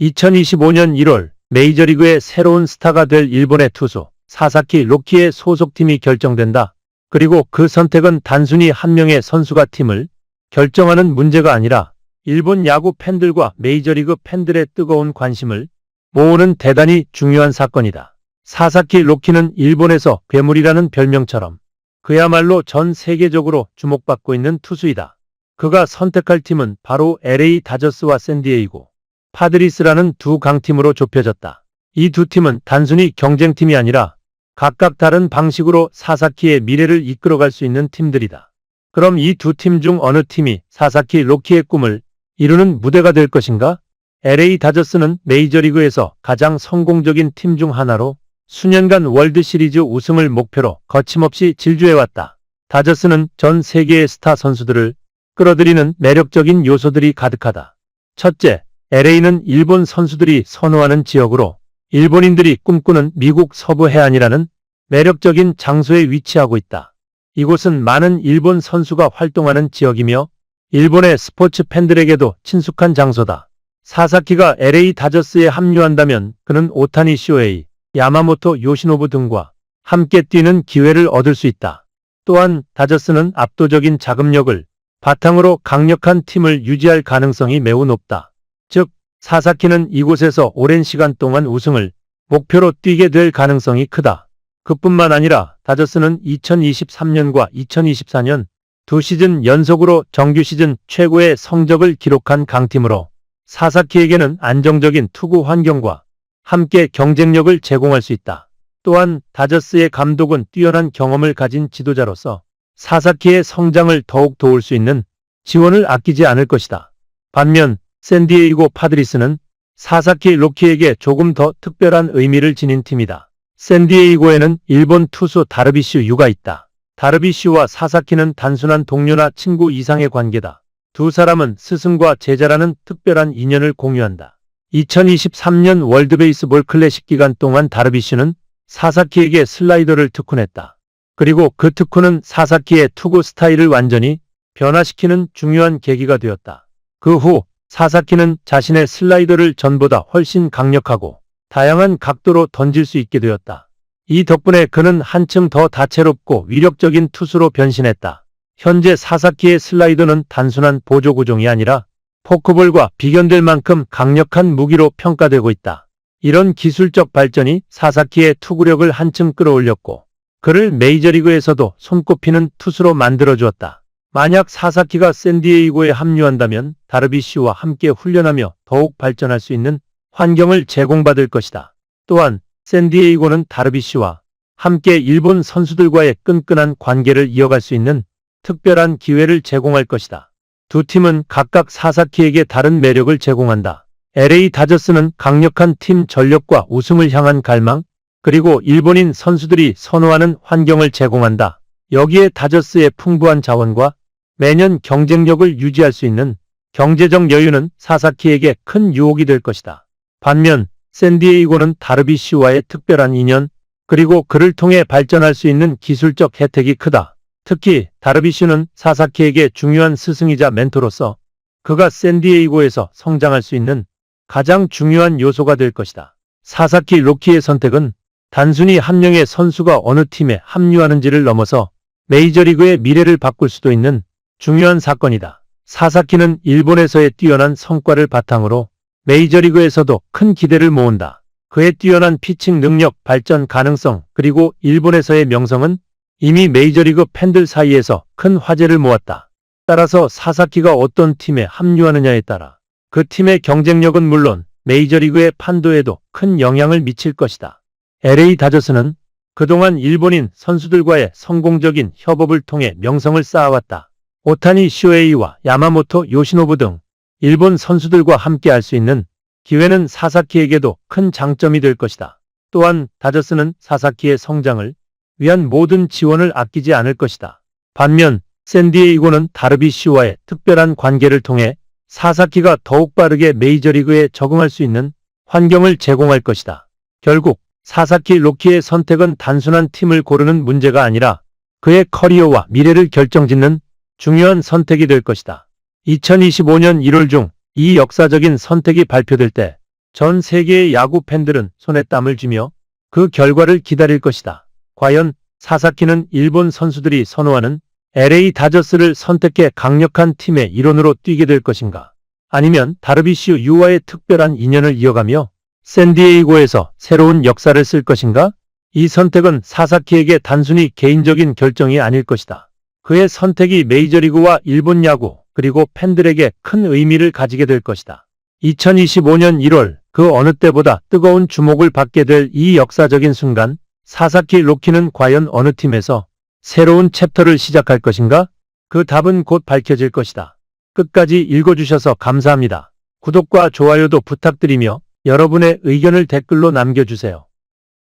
2025년 1월 메이저리그의 새로운 스타가 될 일본의 투수 사사키 로키의 소속팀이 결정된다. 그리고 그 선택은 단순히 한 명의 선수가 팀을 결정하는 문제가 아니라 일본 야구 팬들과 메이저리그 팬들의 뜨거운 관심을 모으는 대단히 중요한 사건이다. 사사키 로키는 일본에서 괴물이라는 별명처럼 그야말로 전 세계적으로 주목받고 있는 투수이다. 그가 선택할 팀은 바로 LA 다저스와 샌디에이고 파드리스라는 두 강팀으로 좁혀졌다. 이 두 팀은 단순히 경쟁팀이 아니라 각각 다른 방식으로 사사키의 미래를 이끌어갈 수 있는 팀들이다. 그럼 이 두 팀 중 어느 팀이 사사키 로키의 꿈을 이루는 무대가 될 것인가? LA 다저스는 메이저리그에서 가장 성공적인 팀 중 하나로 수년간 월드 시리즈 우승을 목표로 거침없이 질주해왔다. 다저스는 전 세계의 스타 선수들을 끌어들이는 매력적인 요소들이 가득하다. 첫째, LA는 일본 선수들이 선호하는 지역으로 일본인들이 꿈꾸는 미국 서부 해안이라는 매력적인 장소에 위치하고 있다. 이곳은 많은 일본 선수가 활동하는 지역이며 일본의 스포츠 팬들에게도 친숙한 장소다. 사사키가 LA 다저스에 합류한다면 그는 오타니 쇼에이, 야마모토 요시노부 등과 함께 뛰는 기회를 얻을 수 있다. 또한 다저스는 압도적인 자금력을 바탕으로 강력한 팀을 유지할 가능성이 매우 높다. 즉, 사사키는 이곳에서 오랜 시간 동안 우승을 목표로 뛰게 될 가능성이 크다. 그뿐만 아니라 다저스는 2023년과 2024년 두 시즌 연속으로 정규 시즌 최고의 성적을 기록한 강팀으로 사사키에게는 안정적인 투구 환경과 함께 경쟁력을 제공할 수 있다. 또한 다저스의 감독은 뛰어난 경험을 가진 지도자로서 사사키의 성장을 더욱 도울 수 있는 지원을 아끼지 않을 것이다. 반면 샌디에이고 파드리스는 사사키 로키에게 조금 더 특별한 의미를 지닌 팀이다. 샌디에이고에는 일본 투수 다르비슈 유가 있다. 다르비슈와 사사키는 단순한 동료나 친구 이상의 관계다. 두 사람은 스승과 제자라는 특별한 인연을 공유한다. 2023년 월드베이스볼 클래식 기간 동안 다르비슈는 사사키에게 슬라이더를 특훈했다. 그리고 그 특훈은 사사키의 투구 스타일을 완전히 변화시키는 중요한 계기가 되었다. 그 후 사사키는 자신의 슬라이더를 전보다 훨씬 강력하고 다양한 각도로 던질 수 있게 되었다. 이 덕분에 그는 한층 더 다채롭고 위력적인 투수로 변신했다. 현재 사사키의 슬라이더는 단순한 보조 구종이 아니라 포크볼과 비견될 만큼 강력한 무기로 평가되고 있다. 이런 기술적 발전이 사사키의 투구력을 한층 끌어올렸고 그를 메이저리그에서도 손꼽히는 투수로 만들어주었다. 만약 사사키가 샌디에이고에 합류한다면 다르비쉬와 함께 훈련하며 더욱 발전할 수 있는 환경을 제공받을 것이다. 또한 샌디에이고는 다르비쉬와 함께 일본 선수들과의 끈끈한 관계를 이어갈 수 있는 특별한 기회를 제공할 것이다. 두 팀은 각각 사사키에게 다른 매력을 제공한다. LA 다저스는 강력한 팀 전력과 우승을 향한 갈망, 그리고 일본인 선수들이 선호하는 환경을 제공한다. 여기에 다저스의 풍부한 자원과 매년 경쟁력을 유지할 수 있는 경제적 여유는 사사키에게 큰 유혹이 될 것이다. 반면 샌디에이고는 다르비쉬와의 특별한 인연, 그리고 그를 통해 발전할 수 있는 기술적 혜택이 크다. 특히 다르비쉬는 사사키에게 중요한 스승이자 멘토로서 그가 샌디에이고에서 성장할 수 있는 가장 중요한 요소가 될 것이다. 사사키 로키의 선택은 단순히 한 명의 선수가 어느 팀에 합류하는지를 넘어서 메이저리그의 미래를 바꿀 수도 있는 중요한 사건이다. 사사키는 일본에서의 뛰어난 성과를 바탕으로 메이저리그에서도 큰 기대를 모은다. 그의 뛰어난 피칭 능력, 발전 가능성, 그리고 일본에서의 명성은 이미 메이저리그 팬들 사이에서 큰 화제를 모았다. 따라서 사사키가 어떤 팀에 합류하느냐에 따라 그 팀의 경쟁력은 물론 메이저리그의 판도에도 큰 영향을 미칠 것이다. LA 다저스는 그동안 일본인 선수들과의 성공적인 협업을 통해 명성을 쌓아왔다. 오타니 쇼에이와 야마모토 요시노부 등 일본 선수들과 함께 할 수 있는 기회는 사사키에게도 큰 장점이 될 것이다. 또한 다저스는 사사키의 성장을 위한 모든 지원을 아끼지 않을 것이다. 반면 샌디에이고는 다르비쉬와의 특별한 관계를 통해 사사키가 더욱 빠르게 메이저리그에 적응할 수 있는 환경을 제공할 것이다. 결국 사사키 로키의 선택은 단순한 팀을 고르는 문제가 아니라 그의 커리어와 미래를 결정짓는 중요한 선택이 될 것이다. 2025년 1월 중 이 역사적인 선택이 발표될 때 전 세계의 야구 팬들은 손에 땀을 쥐며 그 결과를 기다릴 것이다. 과연 사사키는 일본 선수들이 선호하는 LA 다저스를 선택해 강력한 팀의 일원으로 뛰게 될 것인가? 아니면 다르비슈 유와의 특별한 인연을 이어가며 샌디에이고에서 새로운 역사를 쓸 것인가? 이 선택은 사사키에게 단순히 개인적인 결정이 아닐 것이다. 그의 선택이 메이저리그와 일본 야구, 그리고 팬들에게 큰 의미를 가지게 될 것이다. 2025년 1월, 그 어느 때보다 뜨거운 주목을 받게 될 이 역사적인 순간, 사사키 로키는 과연 어느 팀에서 새로운 챕터를 시작할 것인가? 그 답은 곧 밝혀질 것이다. 끝까지 읽어주셔서 감사합니다. 구독과 좋아요도 부탁드리며 여러분의 의견을 댓글로 남겨주세요.